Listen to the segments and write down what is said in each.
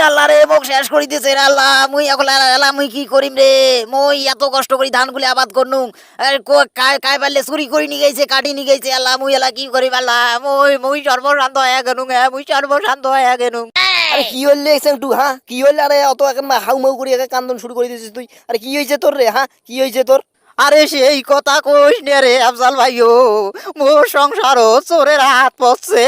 আল্লাহ রে মোক শেষ করে দিয়েছে রে আল্লাহ। মুই এখন আল্লাহ মুই কি করিম রে? মই এত কষ্ট করি ধানগুলি আবাদ করনু কায় পারলে চুরি করে নিয়ে গেছে, কাটি নিয়ে গেছে, আল্লাহ, মুই আল্লাহ কি করিম আল্লাহ? মুই মুই সর্বশান্ত হয়ে গেনু মুই সর্বশান্ত হয়ে গেনু আরে কি হইলে একটু হ্যাঁ? কি হইলে আরে অত এখন হাউ মাউ একে কান্দন শুরু করে দিয়েছিস তুই? আরে কি হয়েছে তোর রে হ্যাঁ? কি হয়েছে তোর? আরে সেই কথা কইস নে রে আফজাল ভাইও মোর সংসারও চোরের হাত পড়ছে।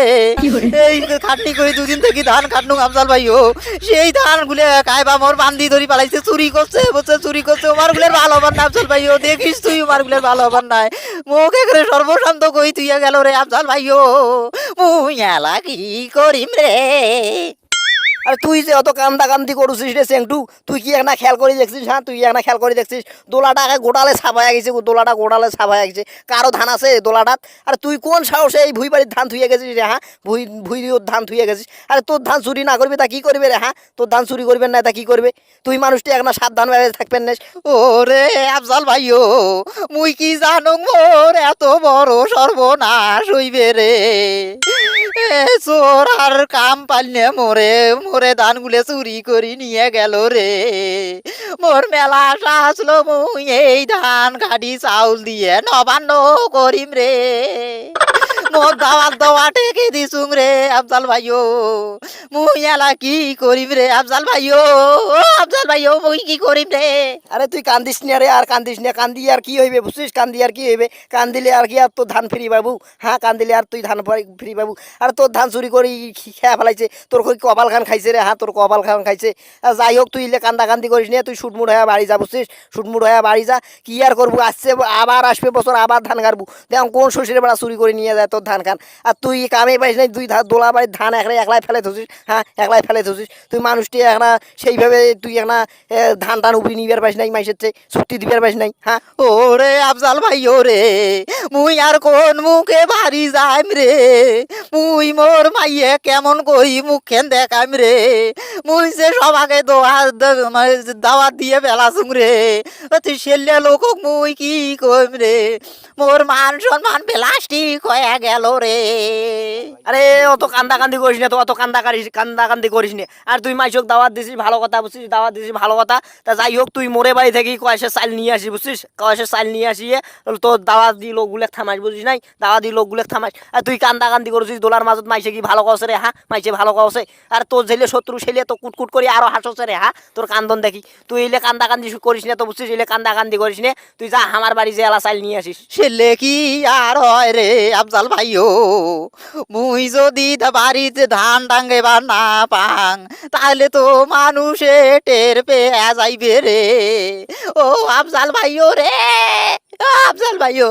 এই খাটনি করে দুদিন থেকে ধান খাটনু আফজাল ভাইও সেই ধান গুলে কাইবা মোর বান্দি ধরি পালাইছে চুরি করছে বলছে চুরি করছে আমার গুলের ভালো হবার না আফজাল ভাইও দেখিস তুই আমার গুলের ভালো হবার নাই। মোক এখানে সর্বশান্ত কই তুই গেল রে আফজাল ভাইও মুই এলা কি করিম রে? আরে তুই যে অত কান্দা কান্দি করছিস রে সেংটু তুই কি একটা খেয়াল করে দেখছিস হ্যাঁ? তুই একটা খেয়াল করে দেখছিস? দোলাটা আগে গোটালে ছাপায়া গেছে দোলাটা গোটালে ছাপায়া গেছে। কারও ধান আছে দোলাটাত আর তুই কোন সাহসে এই ভুই বাড়ির ধান থুয়ে গেছিস রে হ্যাঁ? ভুই ভুইর ধান থুয়ে গেছিস। আরে তোর ধান চুরি না করবি তা কি করবে রে হ্যাঁ? তোর ধান চুরি করবেন না তা কি করবে? তুই মানুষটি একটা সাবধান ভাবে থাকবেন না। ওরে আফজাল ভাই ও মুই কি জানো মোর এত বড় সর্বনাশ হইবে রে? চোর, আর কাম পালনে মোরে মোরে ধানগুলো চুরি করি নিয়ে গেল রে। মোর মেলা আশা আসলো মুই এই ধান কাটি চাউল দিয়ে নবান্ন করিম রে। কান্দি কি কান্দি কি কান্দিলে আর কি আর তোর ধান ফ্রি পাবু? হ্যাঁ কান্দিলে আর তুই ধান ফ্রি পাবু। আর তোর ধান চুরি করে খেয়া ফেলাইছে। তোর কই কপাল খান খাইছে রে? হ্যাঁ তোর কপাল খান খাইছে। যাই হোক, তুই ইলে কান্দা কান্দি করিস না। তুই শুটমুট হয়ে বাড়ি যা বুঝছিস? শুটমুট হয়ে বাড়ি যা। কি আর করব? আসছে, আবার আসবে বছর, আবার ধান কাটবো দেখ, কোন শ্বশুরের বেড়া চুরি করে নিয়ে যায় তোর ধান খান। আর তুই কামে পাইস না দুই দোলা বাড়ির ধান একলাই একলাই ফেলে থুছিস হ্যাঁ একলাই ফেলে থুছিস তুই মানুষটি একটা সেইভাবে তুই একটা ধান টান উপরি নিবার পাইস নাই মাইসের চেয়ে? ছুটি দিবার পাইস নাই? হ্যাঁ? ওরে আফজাল ভাই ও রে মুই আর কোন মুখে বাড়ি যাইম রে? মুই মোর মাইয়ে কেমন করি মুখেন দেখাইম রে? মুই যে সবাকে মানে দাওয়াত দিয়ে বেলাছুম রে। তুই সেলে লোক মুই কি কইম রে? মোর মান সম্মান প্লাস্টিক হয়ে গেল রে। আরে অত কান্দা কান্দি করিস না, তো অত কান্দা কারিস কান্দা কান্দি করিস না। আর তুই মাইসক দাওয়াত দিছিস, ভালো কথা বুঝছিস, দাওয়াত দিছিস, ভালো কথা। তা যাই হোক, তুই মোরে বাড়ি থেকে কয়েসে চাল নিয়ে আসিস বুঝছিস? কয়েসে চাল নিয়ে আসিয়ে তোর দাওয়াত দি লোকগুলো থামাস, বুঝিস নাই? দাওয়াত দি লোকগুলো থামাস। আর তুই কান্দা কান্দি করছিস দোলার মাজত মাইসে কি ভালো কছে রে হ্যাঁ? মাইসে ভালো কছে আর তোর ছেলে শত্রু ছেলে তো কুটকুট করে, আরও হাসছে রে হ্যাঁ তোর কান্দন দেখি। তুই এলে কান্দা কান্দি করিস না, তো বুঝছিস, এলে কান্দা কান্দি করিস না। তুই যা, আমার বাড়ি যে এলা চাইল নিয়ে আসিস। ছেলে কি আর হয় রে, আফজাল ভাইও। মুই যদি বাড়িতে ধান টাঙ্গেবার না পাং তাহলে তো মানুষে টের পেয়ে যাইবে রে। ও আফজাল ভাইও রে আফজাল ভাইও,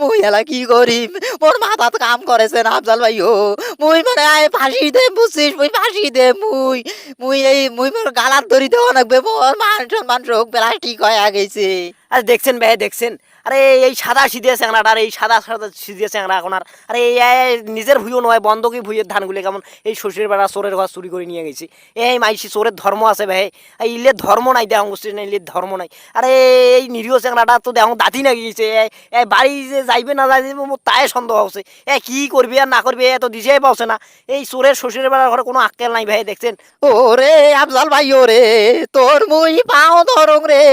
মুই এলা কি করিম? মোর মাথাত কাম করেছেন আফজাল ও মুই মানে আয় ফাঁসি দে বুঝছিস, মুই ফাঁসি দে মুই। মুই এই, মুই মোর গালার দড়ি দেওয়া লাগবে মোর মানুষ মানুষ প্লাস্টিক হয়ে গেছে। আর দেখছেন ভাই, দেখছেন। আরে এই সাদা সিধে চ্যাংড়াটা আর এই সাদা সাদা সিধে চ্যাংড়া এখন আর। আরে এই নিজের ভুইও নয় বন্ধকি ভুইয়ের ধানগুলি কেমন? এই শ্বশুরের বেড়া চোরের ঘর চুরি করে নিয়ে গেছি। এই মাইসি চোরের ধর্ম আছে ভাই। এই ইলের ধর্ম নাই দেহ গোষ্ঠীর নাই ইলের ধর্ম নাই। আরে এই নিরীহ চ্যাংড়াটা তো দেহ দাঁতি না গিয়েছে এই বাড়ি যে যাইবে না যাইবে মোর তাই সন্দেহ হচ্ছে। এ কি করবি আর না করবি এ তো দিশেই পাওছে না। এই চোরের শ্বশুরের বেড়ার ঘরে কোনো আক্কেল নাই ভাই দেখছেন? ওরে আফজাল ভাই ওরে তোর মুই পাও ধরং রে।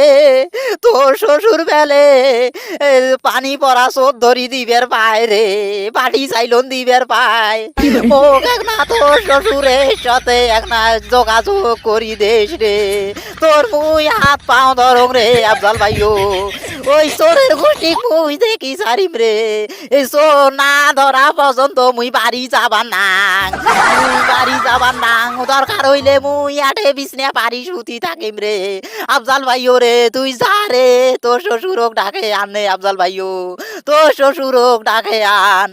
তোর শ্বশুর বেলে এ, পানি পড়া সোদ ধরি দিবের পায় রে পাটি চাইলন দিবের পায়। ও একনা তোর শ্বশুরের সাথে একনা যোগাযোগ করি দেশ রে। তোর মুই হাত পাও ধরং রে আফজাল ভাইও। ওই চোরের গোষ্ঠী মুই দেখি সারিম রে। এই চোর না ধরা পর্যন্ত মুই বাড়ি যাবার না। বাড়ি যাবার নাং দরকার হইলে মুই আটে বিছনে পারি সুতি থাকিম রে। আফজাল ভাইও রে, তুই যা রে, তোর শ্বশুরক ডাকে আন রে আফজাল ভাইও। তোর শ্বশুরক ডাকে আন।